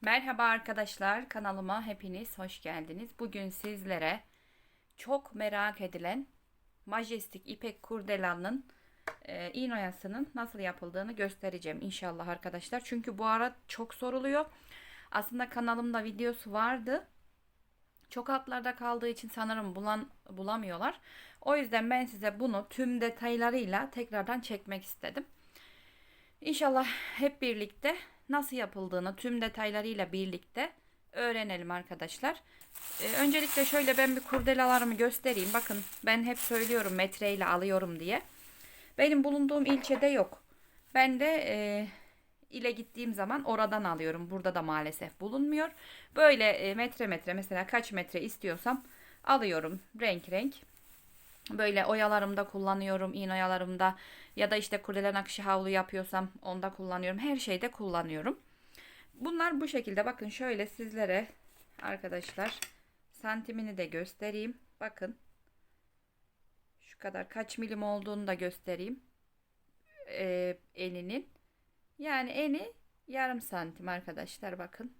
Merhaba arkadaşlar kanalıma hepiniz hoş geldiniz. Bugün sizlere çok merak edilen Majestic İpek Kurdela'nın e, iğne oyasının nasıl yapıldığını göstereceğim inşallah arkadaşlar. Çünkü bu ara çok soruluyor. Aslında kanalımda videosu vardı. Çok altlarda kaldığı için sanırım bulan, bulamıyorlar. O yüzden ben size bunu tüm detaylarıyla tekrardan çekmek istedim. İnşallah hep birlikte nasıl yapıldığını tüm detaylarıyla birlikte öğrenelim arkadaşlar. Ee, öncelikle şöyle ben bir kurdelalarımı göstereyim. Bakın ben hep söylüyorum metreyle alıyorum diye. Benim bulunduğum ilçede yok. Ben de e, ile gittiğim zaman oradan alıyorum. Burada da maalesef bulunmuyor. Böyle e, metre metre mesela kaç metre istiyorsam alıyorum renk renk. Böyle oyalarımda kullanıyorum, iğne oyalarımda ya da işte kurdelen akışı havlu yapıyorsam onda kullanıyorum. Her şeyde kullanıyorum. Bunlar bu şekilde. Bakın şöyle sizlere arkadaşlar santimini de göstereyim. Bakın şu kadar kaç milim olduğunu da göstereyim. Ee, eninin. Yani eni yarım santim arkadaşlar bakın.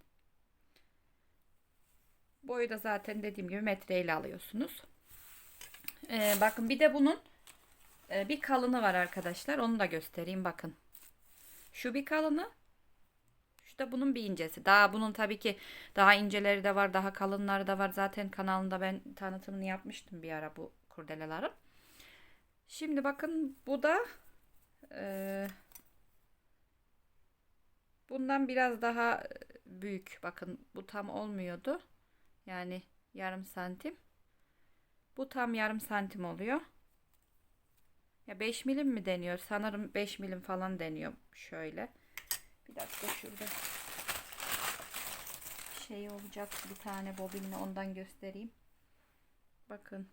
Boyu da zaten dediğim gibi metreyle alıyorsunuz. Ee, bakın bir de bunun e, bir kalını var arkadaşlar. Onu da göstereyim bakın. Şu bir kalını. Şu da bunun bir incesi. Daha bunun tabii ki daha inceleri de var. Daha kalınları da var. Zaten kanalında ben tanıtımını yapmıştım bir ara bu kurdelelerin. Şimdi bakın bu da e, bundan biraz daha büyük. Bakın bu tam olmuyordu. Yani yarım santim. Bu tam yarım santim oluyor. Ya 5 milim mi deniyor? Sanırım 5 milim falan deniyor. Şöyle. Bir dakika şurada şey olacak. Bir tane bobinle ondan göstereyim. Bakın.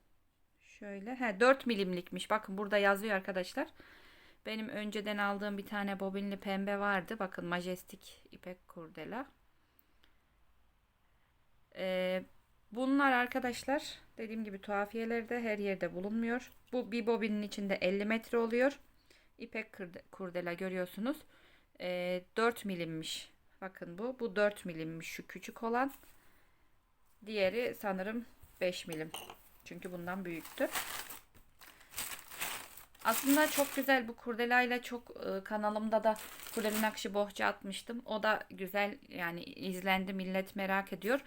Şöyle. He 4 milimlikmiş. Bakın burada yazıyor arkadaşlar. Benim önceden aldığım bir tane bobinli pembe vardı. Bakın Majestic ipek kurdela. Ee, Bunlar arkadaşlar dediğim gibi tuhafiyelerde her yerde bulunmuyor. Bu bir bobinin içinde 50 metre oluyor. İpek kurdela görüyorsunuz. E, 4 milimmiş. Bakın bu. Bu 4 milimmiş şu küçük olan. Diğeri sanırım 5 milim. Çünkü bundan büyüktü. Aslında çok güzel bu kurdelayla çok e, kanalımda da kurdele nakşı bohça atmıştım. O da güzel yani izlendi millet merak ediyor.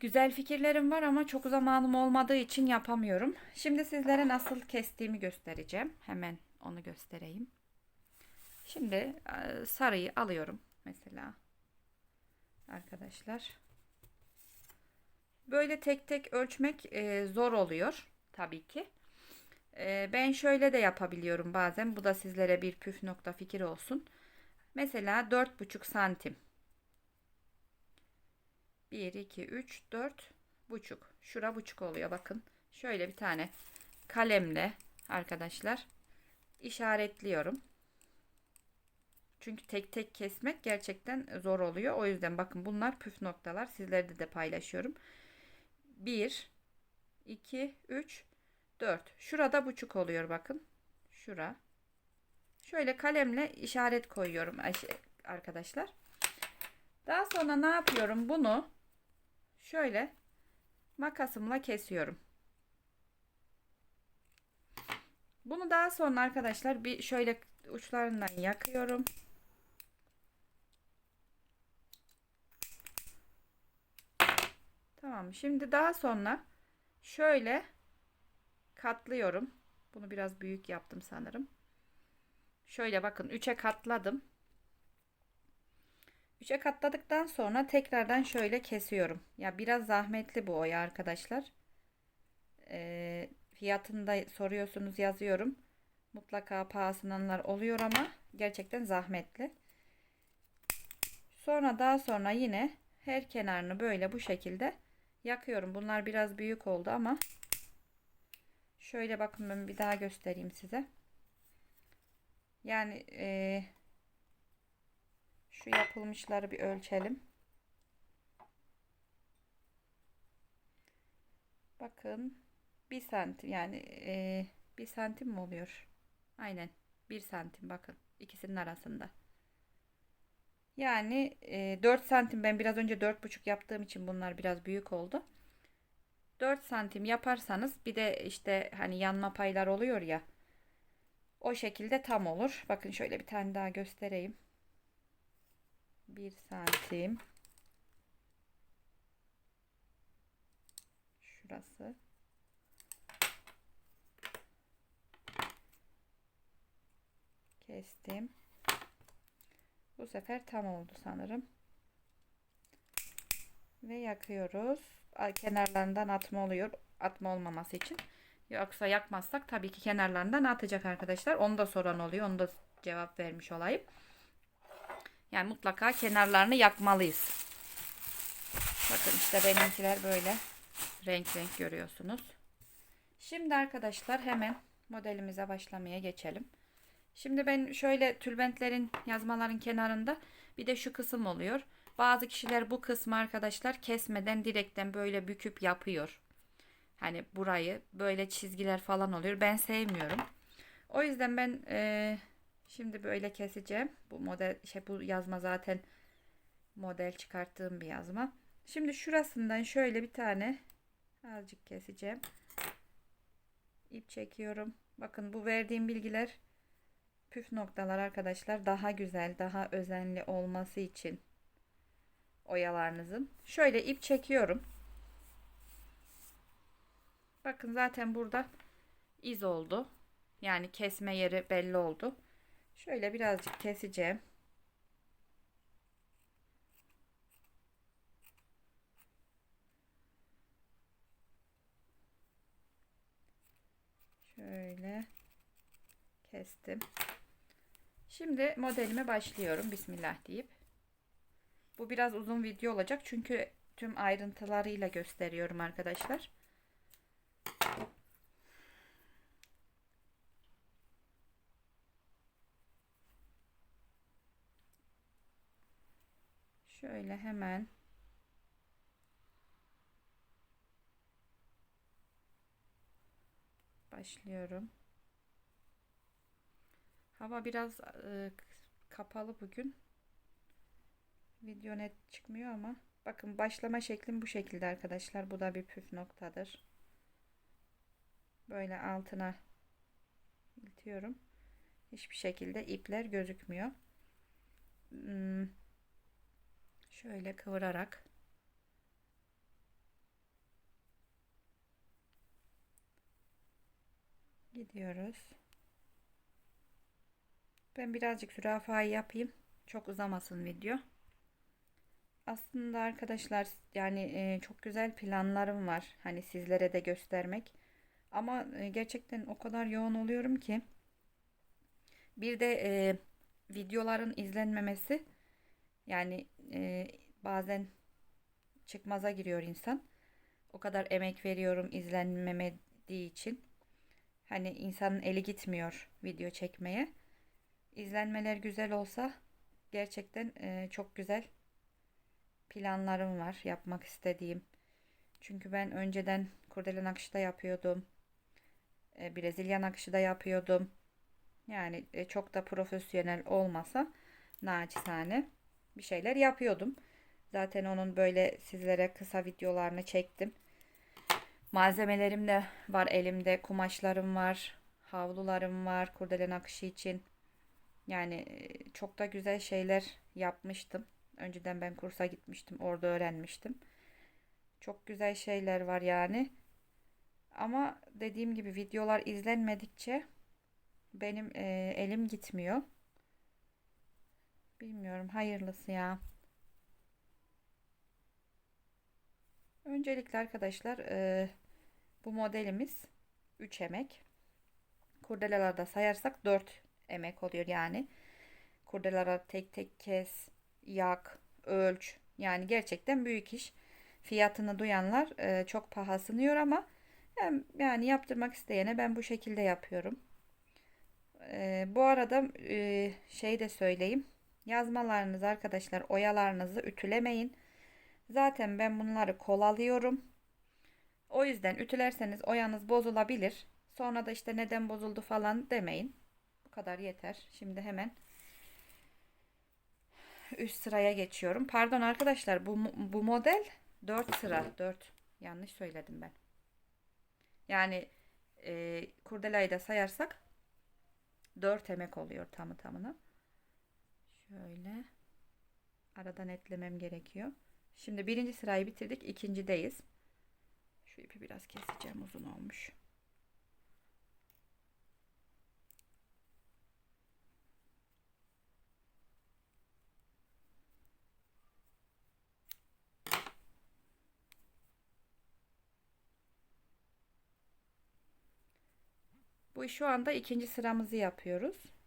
Güzel fikirlerim var ama çok zamanım olmadığı için yapamıyorum. Şimdi sizlere nasıl kestiğimi göstereceğim. Hemen onu göstereyim. Şimdi e, sarıyı alıyorum mesela. Arkadaşlar. Böyle tek tek ölçmek e, zor oluyor tabii ki. E, ben şöyle de yapabiliyorum bazen. Bu da sizlere bir püf nokta fikir olsun. Mesela 4,5 santim 1, 2, 3, 4 buçuk. Şura buçuk oluyor bakın. Şöyle bir tane kalemle arkadaşlar işaretliyorum. Çünkü tek tek kesmek gerçekten zor oluyor. O yüzden bakın bunlar püf noktalar. Sizlerde de paylaşıyorum. 1, 2, 3, 4. Şurada buçuk oluyor bakın. Şura. Şöyle kalemle işaret koyuyorum arkadaşlar. Daha sonra ne yapıyorum? Bunu şöyle makasımla kesiyorum. Bunu daha sonra arkadaşlar bir şöyle uçlarından yakıyorum. Tamam. Şimdi daha sonra şöyle katlıyorum. Bunu biraz büyük yaptım sanırım. Şöyle bakın 3'e katladım. 3'e katladıktan sonra tekrardan şöyle kesiyorum. Ya biraz zahmetli bu oya arkadaşlar. E, fiyatını da soruyorsunuz yazıyorum. Mutlaka pahasınanlar oluyor ama gerçekten zahmetli. Sonra daha sonra yine her kenarını böyle bu şekilde yakıyorum. Bunlar biraz büyük oldu ama şöyle bakın ben bir daha göstereyim size. Yani e, şu yapılmışları bir ölçelim. Bakın bir santim yani e, bir santim mi oluyor? Aynen bir santim bakın ikisinin arasında. Yani e, 4 santim ben biraz önce 4,5 yaptığım için bunlar biraz büyük oldu. 4 santim yaparsanız bir de işte hani yanma paylar oluyor ya. O şekilde tam olur. Bakın şöyle bir tane daha göstereyim. 1 santim. Şurası. Kestim. Bu sefer tam oldu sanırım. Ve yakıyoruz. Kenarlarından atma oluyor. Atma olmaması için. Yoksa yakmazsak tabii ki kenarlarından atacak arkadaşlar. Onu da soran oluyor. Onu da cevap vermiş olayım. Yani mutlaka kenarlarını yakmalıyız. Bakın işte benimkiler böyle renk renk görüyorsunuz. Şimdi arkadaşlar hemen modelimize başlamaya geçelim. Şimdi ben şöyle tülbentlerin yazmaların kenarında bir de şu kısım oluyor. Bazı kişiler bu kısmı arkadaşlar kesmeden direkten böyle büküp yapıyor. Hani burayı böyle çizgiler falan oluyor. Ben sevmiyorum. O yüzden ben e, şimdi böyle keseceğim. Bu model şey bu yazma zaten model çıkarttığım bir yazma. Şimdi şurasından şöyle bir tane azıcık keseceğim. İp çekiyorum. Bakın bu verdiğim bilgiler püf noktalar arkadaşlar daha güzel, daha özenli olması için oyalarınızın. Şöyle ip çekiyorum. Bakın zaten burada iz oldu. Yani kesme yeri belli oldu. Şöyle birazcık keseceğim. Şöyle kestim. Şimdi modelime başlıyorum. Bismillah deyip. Bu biraz uzun video olacak. Çünkü tüm ayrıntılarıyla gösteriyorum arkadaşlar. Şöyle hemen başlıyorum. Hava biraz e, kapalı bugün. Video net çıkmıyor ama bakın başlama şeklim bu şekilde arkadaşlar. Bu da bir püf noktadır. Böyle altına iltiyorum. Hiçbir şekilde ipler gözükmüyor. Hmm. Şöyle kıvırarak gidiyoruz. Ben birazcık zürafayı yapayım. Çok uzamasın video. Aslında arkadaşlar yani e, çok güzel planlarım var. Hani sizlere de göstermek. Ama e, gerçekten o kadar yoğun oluyorum ki. Bir de e, videoların izlenmemesi yani e, bazen çıkmaza giriyor insan. O kadar emek veriyorum izlenmemediği için. Hani insanın eli gitmiyor video çekmeye. İzlenmeler güzel olsa gerçekten e, çok güzel planlarım var yapmak istediğim. Çünkü ben önceden kurdele nakışı da yapıyordum. E, Brezilya nakışı da yapıyordum. Yani e, çok da profesyonel olmasa naçizane bir şeyler yapıyordum. Zaten onun böyle sizlere kısa videolarını çektim. Malzemelerim de var elimde. Kumaşlarım var. Havlularım var kurdele nakışı için. Yani e, çok da güzel şeyler yapmıştım. Önceden ben kursa gitmiştim. Orada öğrenmiştim. Çok güzel şeyler var yani. Ama dediğim gibi videolar izlenmedikçe benim e, elim gitmiyor. Bilmiyorum hayırlısı ya. Öncelikle arkadaşlar e, bu modelimiz 3 emek. Kurdelalarda sayarsak 4 emek oluyor yani. Kurdelalara tek tek kes, yak, ölç. Yani gerçekten büyük iş. Fiyatını duyanlar e, çok pahasınıyor ama hem yani yaptırmak isteyene ben bu şekilde yapıyorum. E, bu arada e, şey de söyleyeyim. Yazmalarınız arkadaşlar oyalarınızı ütülemeyin. Zaten ben bunları kol alıyorum. O yüzden ütülerseniz oyanız bozulabilir. Sonra da işte neden bozuldu falan demeyin. Bu kadar yeter. Şimdi hemen üst sıraya geçiyorum. Pardon arkadaşlar bu, bu model 4 sıra. 4. Yanlış söyledim ben. Yani e, kurdelayı da sayarsak 4 emek oluyor tamı tamına. Şöyle aradan etlemem gerekiyor. Şimdi birinci sırayı bitirdik. ikincideyiz. Şu ipi biraz keseceğim uzun olmuş. Bu şu anda ikinci sıramızı yapıyoruz.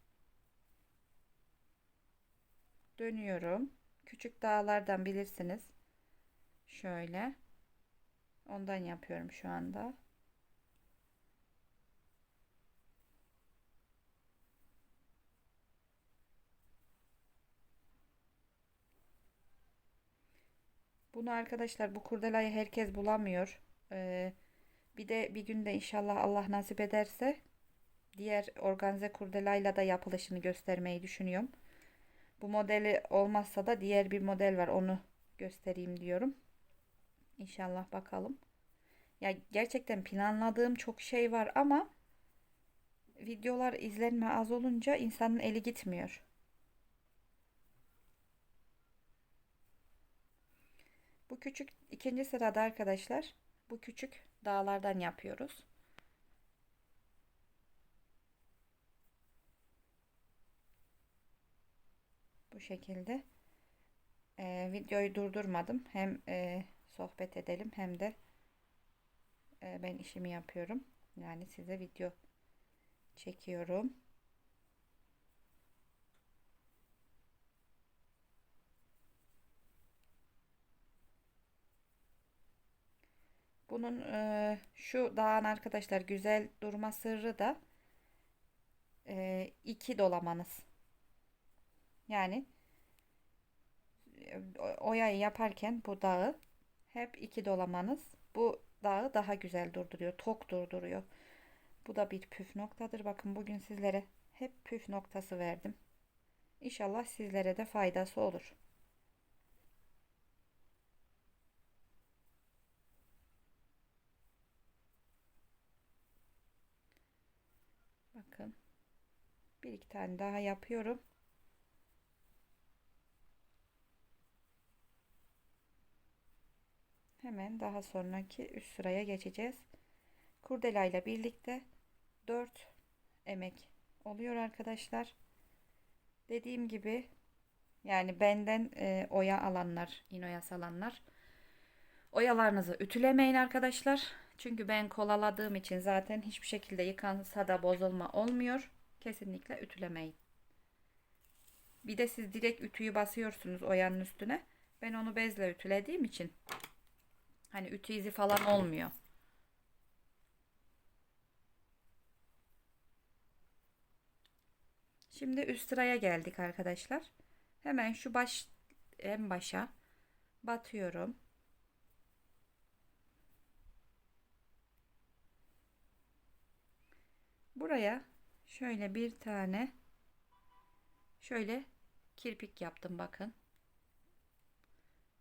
Dönüyorum. Küçük dağlardan bilirsiniz. Şöyle. Ondan yapıyorum şu anda. Bunu arkadaşlar bu kurdelayı herkes bulamıyor. Ee, bir de bir günde inşallah Allah nasip ederse diğer organze kurdelayla da yapılışını göstermeyi düşünüyorum. Bu modeli olmazsa da diğer bir model var onu göstereyim diyorum. İnşallah bakalım. Ya gerçekten planladığım çok şey var ama videolar izlenme az olunca insanın eli gitmiyor. Bu küçük ikinci sırada arkadaşlar bu küçük dağlardan yapıyoruz. Şekilde e, videoyu durdurmadım. Hem e, sohbet edelim hem de e, ben işimi yapıyorum. Yani size video çekiyorum. Bunun e, şu dağın arkadaşlar güzel durma sırrı da e, iki dolamanız. Yani oyayı yaparken bu dağı hep iki dolamanız bu dağı daha güzel durduruyor. Tok durduruyor. Bu da bir püf noktadır. Bakın bugün sizlere hep püf noktası verdim. İnşallah sizlere de faydası olur. Bakın. Bir iki tane daha yapıyorum. Hemen daha sonraki üst sıraya geçeceğiz. Kurdela ile birlikte 4 emek oluyor arkadaşlar. Dediğim gibi yani benden e, oya alanlar, inoya salanlar oyalarınızı ütülemeyin arkadaşlar. Çünkü ben kolaladığım için zaten hiçbir şekilde yıkansa da bozulma olmuyor. Kesinlikle ütülemeyin. Bir de siz direkt ütüyü basıyorsunuz oyanın üstüne. Ben onu bezle ütülediğim için hani ütü izi falan olmuyor. Şimdi üst sıraya geldik arkadaşlar. Hemen şu baş en başa batıyorum. Buraya şöyle bir tane şöyle kirpik yaptım bakın.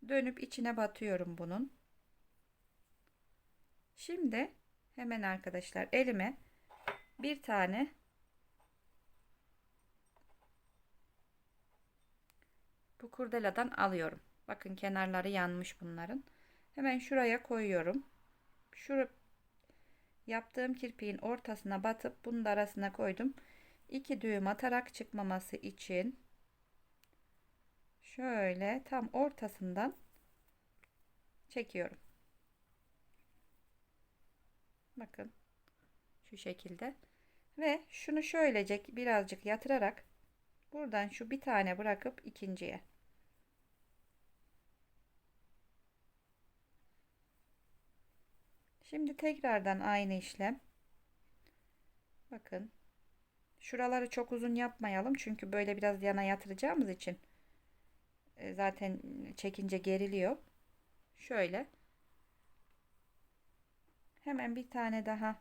Dönüp içine batıyorum bunun. Şimdi hemen arkadaşlar elime bir tane bu kurdeladan alıyorum. Bakın kenarları yanmış bunların. Hemen şuraya koyuyorum. Şu yaptığım kirpiğin ortasına batıp bunun da arasına koydum. İki düğüm atarak çıkmaması için şöyle tam ortasından çekiyorum. Bakın şu şekilde ve şunu şöylece birazcık yatırarak buradan şu bir tane bırakıp ikinciye Şimdi tekrardan aynı işlem. Bakın. Şuraları çok uzun yapmayalım. Çünkü böyle biraz yana yatıracağımız için e, zaten çekince geriliyor. Şöyle. Hemen bir tane daha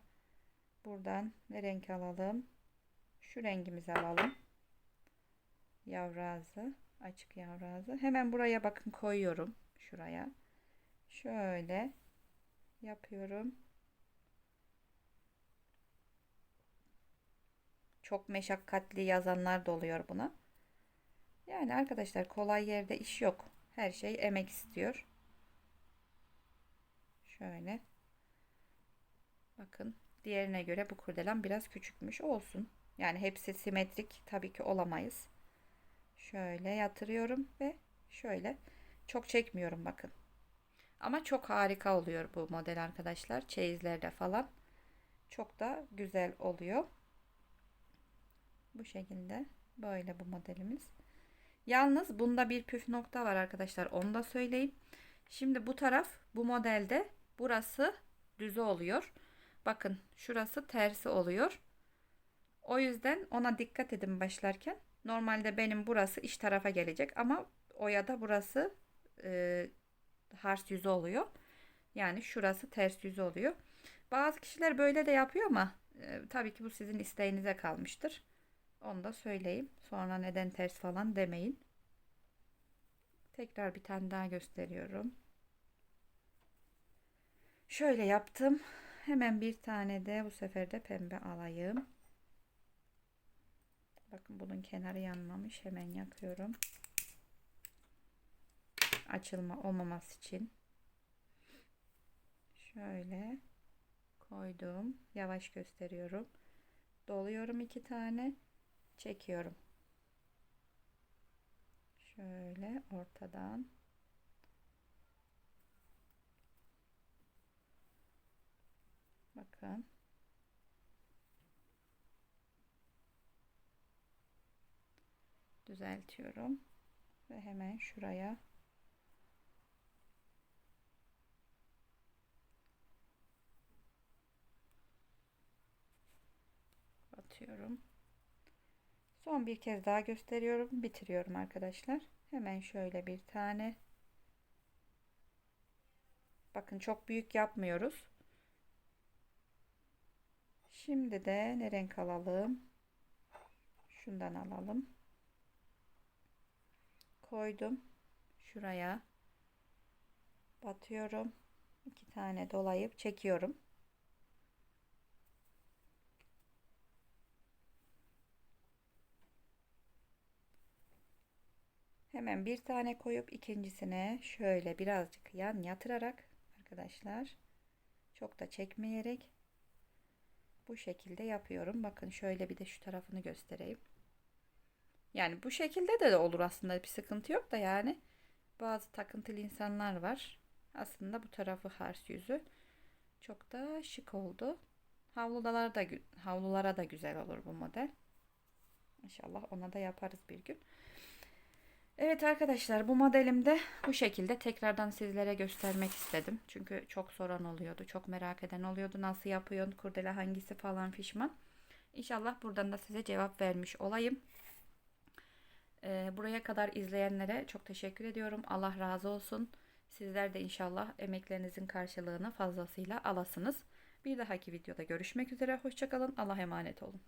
buradan ne renk alalım? Şu rengimizi alalım. Yavru ağzı. Açık yavru ağzı. Hemen buraya bakın koyuyorum. Şuraya. Şöyle yapıyorum. Çok meşakkatli yazanlar da oluyor buna. Yani arkadaşlar kolay yerde iş yok. Her şey emek istiyor. Şöyle. Bakın diğerine göre bu kurdelen biraz küçükmüş. Olsun. Yani hepsi simetrik tabii ki olamayız. Şöyle yatırıyorum ve şöyle çok çekmiyorum bakın. Ama çok harika oluyor bu model arkadaşlar. Çeyizlerde falan. Çok da güzel oluyor. Bu şekilde böyle bu modelimiz. Yalnız bunda bir püf nokta var arkadaşlar. Onu da söyleyeyim. Şimdi bu taraf bu modelde burası düzü oluyor. Bakın şurası tersi oluyor. O yüzden ona dikkat edin başlarken. Normalde benim burası iç tarafa gelecek ama oya da burası e, hars yüzü oluyor. Yani şurası ters yüzü oluyor. Bazı kişiler böyle de yapıyor ama e, tabii ki bu sizin isteğinize kalmıştır. Onu da söyleyeyim. Sonra neden ters falan demeyin. Tekrar bir tane daha gösteriyorum. Şöyle yaptım. Hemen bir tane de bu sefer de pembe alayım. Bakın bunun kenarı yanmamış. Hemen yakıyorum. Açılma olmaması için. Şöyle koydum. Yavaş gösteriyorum. Doluyorum iki tane. Çekiyorum. Şöyle ortadan. Bakın. Düzeltiyorum. Ve hemen şuraya batıyorum. Son bir kez daha gösteriyorum. Bitiriyorum arkadaşlar. Hemen şöyle bir tane. Bakın çok büyük yapmıyoruz. Şimdi de ne renk alalım? Şundan alalım. Koydum. Şuraya batıyorum. İki tane dolayıp çekiyorum. Hemen bir tane koyup ikincisine şöyle birazcık yan yatırarak arkadaşlar çok da çekmeyerek bu şekilde yapıyorum. Bakın şöyle bir de şu tarafını göstereyim. Yani bu şekilde de, olur aslında bir sıkıntı yok da yani bazı takıntılı insanlar var. Aslında bu tarafı hars yüzü çok da şık oldu. Havlulara da havlulara da güzel olur bu model. İnşallah ona da yaparız bir gün. Evet arkadaşlar bu modelimde bu şekilde tekrardan sizlere göstermek istedim. Çünkü çok soran oluyordu. Çok merak eden oluyordu. Nasıl yapıyorsun? Kurdele hangisi falan fişman. İnşallah buradan da size cevap vermiş olayım. Ee, buraya kadar izleyenlere çok teşekkür ediyorum. Allah razı olsun. Sizler de inşallah emeklerinizin karşılığını fazlasıyla alasınız. Bir dahaki videoda görüşmek üzere. Hoşçakalın. Allah emanet olun.